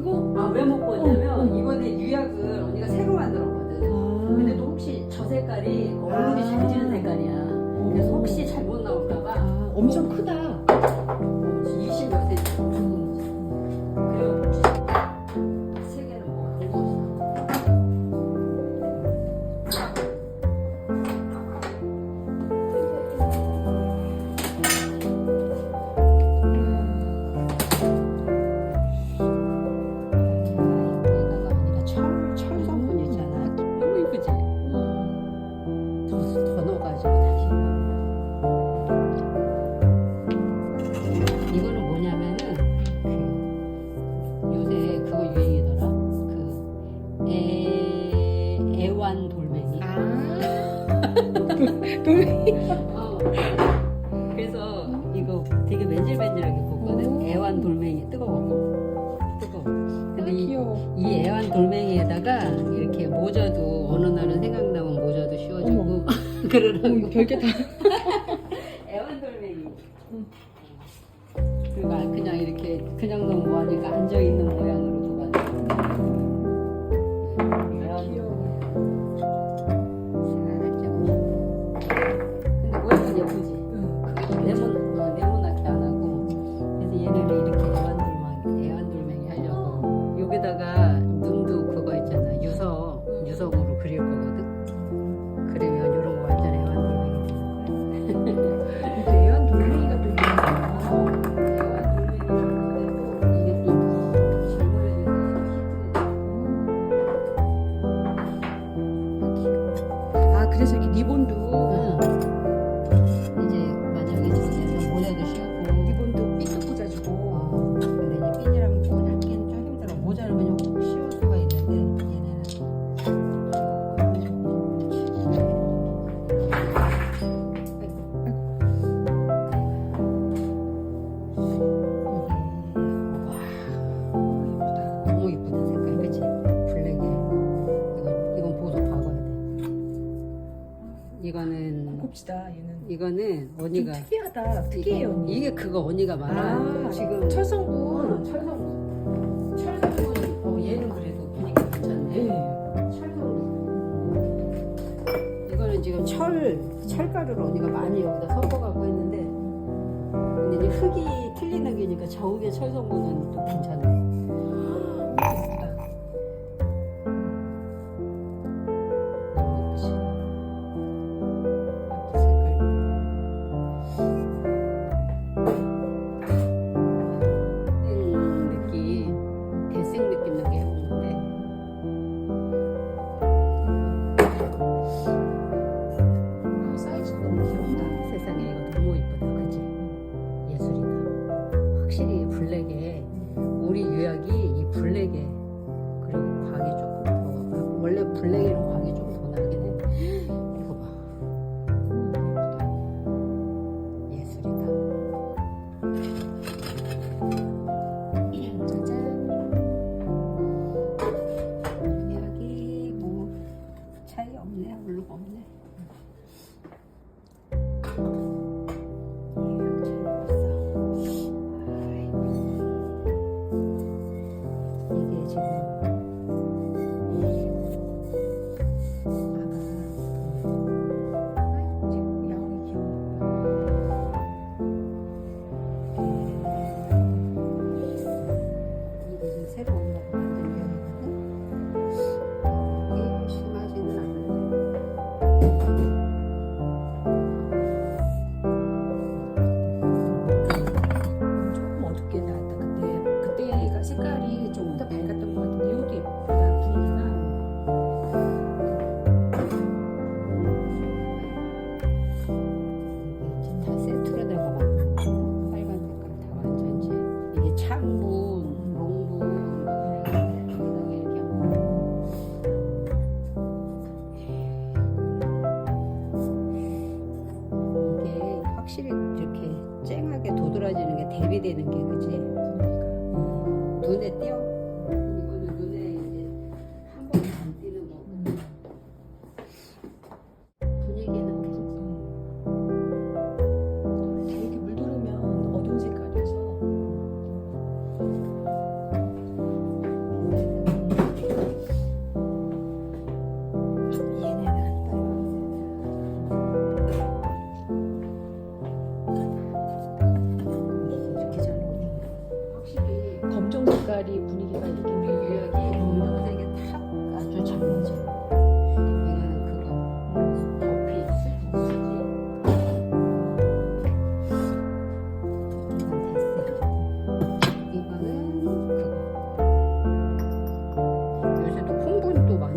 쓰고 아, 왜 못 보였냐면 어, 어. 이번에 유약을 언니가 새로 만들었거든. 아. 근데 또 혹시 저 색깔이 얼굴이 아. 잘 지는 색깔이야. 그래서 혹시 잘못 나올까봐 아, 엄청 크다. 이 그래서 이거 되게 맨질맨질하게 굽거든. 애완 돌멩이 뜨거워. 뜨거워. 근데 이, 이 애완 돌멩이에다가 이렇게 모자도 어느 날은 생각나면 모자도 씌워주고 그러라고. 별게 다. 애완 돌멩이. 그리고 아, 그냥 이렇게 그냥 너무 하니까 앉아있는 这个 봅시다. 얘는 이거는 언니가 특이하다. 어, 특이해요. 이거- 언니. 이게 그거 언니가 말하는 아, 거 지금 철성분. 어, 철성분 철성분 어 얘는 그래도 보니까 괜찮네 네. 철성분 이거는 지금 철 철가루를 언니가 많이 여기다 섞어갖고 했는데 근데 이제 흙이 틀리는 게니까 저흙의 철성분은 또 괜찮네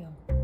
you.